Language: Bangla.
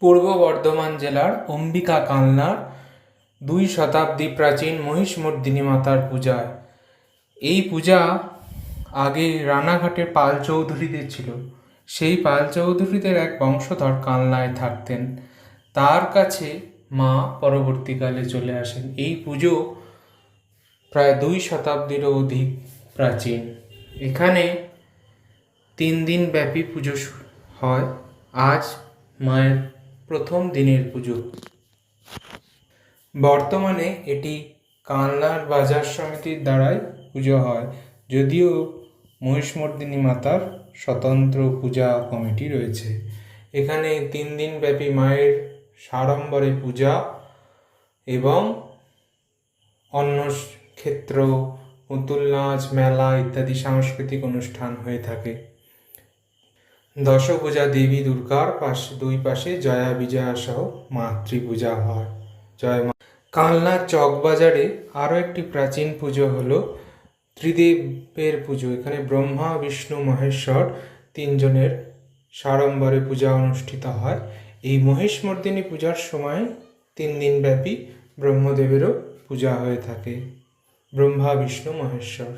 পূর্ব বর্ধমান জেলার অম্বিকা কালনার দুই শতাব্দী প্রাচীন মহিষমর্দিনী মাতার পূজা। এই পূজা আগে রানাঘাটের পাল চৌধুরীদের ছিল। সেই পাল চৌধুরীদের এক বংশধর কালনায় থাকতেন। তার কাছে মা পরবর্তীকালে চলে আসেন। এই পুজো প্রায় দুই শতাব্দীরও অধিক প্রাচীন। এখানে তিন দিন ব্যাপী পুজো হয়। আজ মায়ের প্রথম দিনের পুজো। বর্তমানে এটি কালনার বাজার সমিতির দ্বারাই পুজো হয়, যদিও মহিষমর্দিনী মাতার স্বতন্ত্র পূজা কমিটি রয়েছে। এখানে তিন দিন ব্যাপী মায়ের সাড়ম্বরে পূজা এবং অন্য ক্ষেত্র, পুতুল নাচ, মেলা ইত্যাদি সাংস্কৃতিক অনুষ্ঠান হয়ে থাকে। দশভূজা দেবী দুর্গার পাশে, দুই পাশে জয়া বিজয়া সহ মাতৃপূজা হয়। জয় মা কালনার চকবাজারে আরও একটি প্রাচীন পুজো হলো ত্রিদেবের পুজো। এখানে ব্রহ্মা, বিষ্ণু, মহেশ্বর তিনজনের সাড়ম্বরে পূজা অনুষ্ঠিত হয়। এই মহেশমর্দিনী পূজার সময় তিন দিন ব্যাপী ব্রহ্মদেবেরও পূজা হয়ে থাকে। ব্রহ্মা, বিষ্ণু, মহেশ্বর।